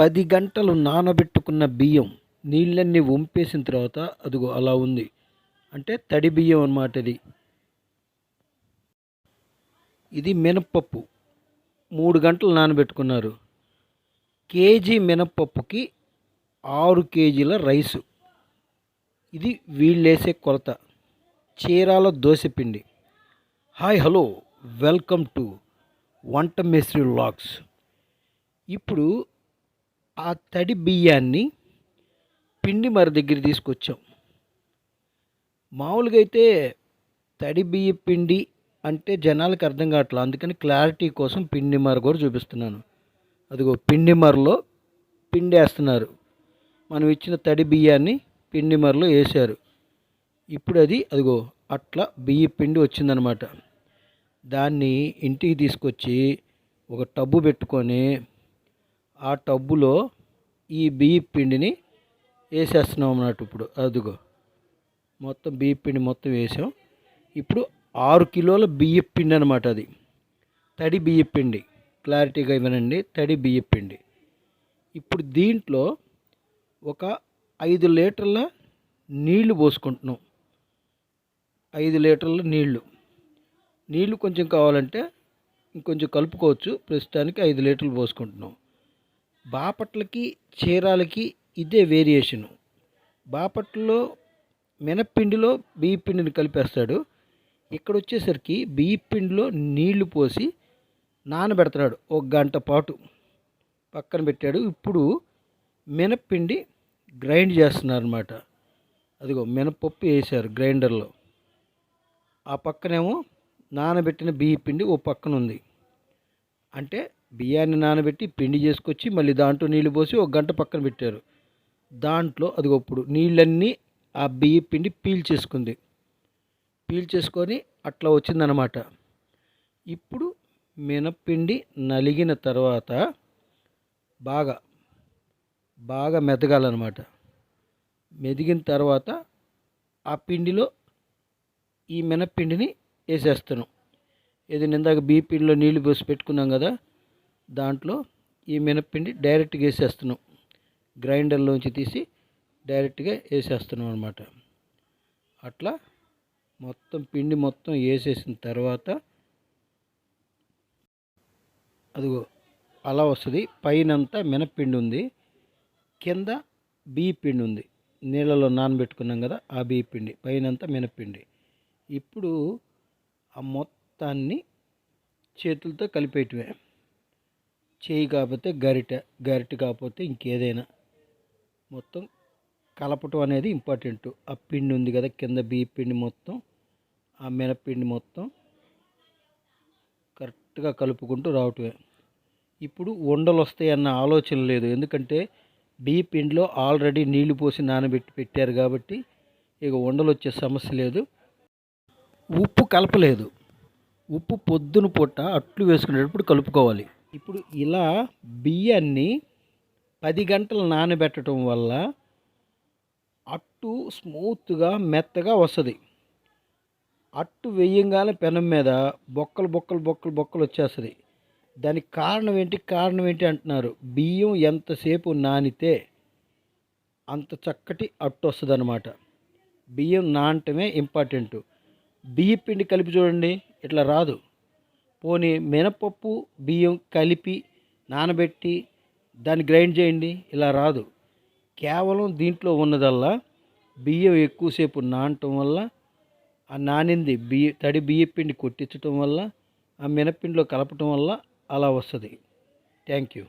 పది గంటలు నానబెట్టుకున్న బియ్యం నీళ్ళన్నీ వంపేసిన తర్వాత అదిగో అలా ఉంది. అంటే తడి బియ్యం అన్నమాట ఇది. ఇది మినప్పప్పు. మూడు గంటలు నానబెట్టుకున్నారు. కేజీ మినప్పప్పుకి ఆరు కేజీల రైసు. ఇది వీళ్ళేసే కొలత. Chirala దోశపిండి. Hi hello. Welcome to వంట మేస్త్రి లాగ్స్ ఇప్పుడు ఆ తడి బియ్యాన్ని పిండి మరి దగ్గర తీసుకొచ్చాం. మామూలుగా అయితే తడి బియ్య పిండి అంటే జనాలకు అర్థం కావట్లేదు అందుకని క్లారిటీ కోసం పిండి మర కూడా చూపిస్తున్నాను. అదిగో పిండి మరలో పిండి వేస్తున్నారు. మనం ఇచ్చిన తడి బియ్యాన్ని పిండి మరలో వేశారు. ఇప్పుడు అది అదిగో అట్లా బియ్య పిండి వచ్చిందనమాట. దాన్ని ఇంటికి తీసుకొచ్చి ఒక టబ్బు పెట్టుకొని ఆ టబ్బులో ఈ బియ్య పిండిని వేసేస్తున్నాం అన్నట్టు ఇప్పుడు. అదిగో. మొత్తం బియ్య పిండి మొత్తం వేసాం. ఇప్పుడు ఆరు కిలోల బియ్య పిండి అనమాట అది. తడి బియ్య పిండి. క్లారిటీగా ఇవ్వనండి. తడి బియ్య పిండి. ఇప్పుడు దీంట్లో ఒక ఐదు లీటర్ల నీళ్ళు పోసుకుంటున్నాం. ఐదు లీటర్ల నీళ్ళు. నీళ్ళు కొంచెం కావాలంటే ఇంకొంచెం కలుపుకోవచ్చు. ప్రస్తుతానికి ఐదు లీటర్లు పోసుకుంటున్నాం. బాపట్లకి చీరాలకి ఇదే వేరియేషను బాపట్లలో మినప్పిండిలో బియ్య పిండిని కలిపేస్తాడు. ఇక్కడ వచ్చేసరికి బియ్య పిండిలో నీళ్ళు పోసి నానబెడతాడు ఒక గంట పాటు. పక్కన పెట్టాడు. ఇప్పుడు మినప్పిండి గ్రైండ్ చేస్తున్నారు అనమాట అదిగో మినపప్పు వేశారు గ్రైండర్లో. ఆ పక్కనేమో నానబెట్టిన బియ్య పిండి ఓ పక్కన ఉంది అంటే బియ్యాన్ని నానబెట్టి పిండి చేసుకొచ్చి మళ్ళీ దాంట్లో నీళ్ళు పోసి ఒక గంట పక్కన పెట్టారు. దాంట్లో అది ఇప్పుడు నీళ్ళన్నీ ఆ బియ్య పిండి పీల్చేసుకుంది పీల్చేసుకొని అట్లా వచ్చిందనమాట ఇప్పుడు మినప్పిండి నలిగిన తర్వాత బాగా బాగా మెదగాలన్నమాట. మెదిగిన తర్వాత ఆ పిండిలో ఈ మినప్పిండిని వేసేస్తాను. ఇది ఇందాక బియ్య పిండిలో నీళ్ళు పోసి పెట్టుకున్నాం కదా దాంట్లో ఈ మినప్పిండి డైరెక్ట్గా వేసేస్తున్నాం. గ్రైండర్లోంచి తీసి డైరెక్ట్గా వేసేస్తున్నాం అనమాట అట్లా మొత్తం పిండి మొత్తం వేసేసిన తర్వాత అదిగో అలా వస్తుంది. పైనంతా మినప్పిండి ఉంది. కింద బియ్య పిండి ఉంది. నీళ్ళలో నానబెట్టుకున్నాం కదా ఆ బియ్య పిండి. పైనంతా మినప్పిండి. ఇప్పుడు ఆ మొత్తాన్ని చేతులతో కలిపేయటమే. చేయి కాకపోతే గరిటె గరిట కాకపోతే ఇంకేదైనా. మొత్తం కలపటం అనేది ఇంపార్టెంట్. ఆ పిండి ఉంది కదా కింద బియ్య పిండి మొత్తం ఆ మినపిండి మొత్తం కరెక్ట్గా కలుపుకుంటూ రావటమే. ఇప్పుడు ఉండలు వస్తాయన్న ఆలోచన లేదు. ఎందుకంటే బియ్య పిండిలో ఆల్రెడీ నీళ్ళు పోసి నానబెట్టి పెట్టారు కాబట్టి ఇక ఉండలు వచ్చే సమస్య లేదు. ఉప్పు కలపలేదు. ఉప్పు పొద్దున పూట అట్లు వేసుకునేటప్పుడు కలుపుకోవాలి. ఇప్పుడు ఇలా బియ్యాన్ని పది గంటలు నానబెట్టడం వల్ల అట్టు స్మూత్గా మెత్తగా వస్తుంది. అట్టు వేయంగానే పెనం మీద బొక్కలు బొక్కలు బొక్కలు బొక్కలు వచ్చేస్తుంది. దానికి కారణం ఏంటి? కారణం ఏంటి అంటున్నారు. బియ్యం ఎంతసేపు నానితే అంత చక్కటి అట్టు వస్తుంది అన్నమాట బియ్యం నానటమే ఇంపార్టెంటు. బియ్యపిండి కలిపి చూడండి ఇట్లా రాదు. పోనీ మినపప్పు బియ్యం కలిపి నానబెట్టి దాన్ని గ్రైండ్ చేయండి ఇలా రాదు. కేవలం దీంట్లో ఉన్నదల్లా బియ్యం ఎక్కువసేపు నానటం వల్ల ఆ నానింది బియ్య తడి బియ్య పిండి కొట్టించటం వల్ల ఆ మినపిండిలో కలపటం వల్ల అలా వస్తుంది. Thank you.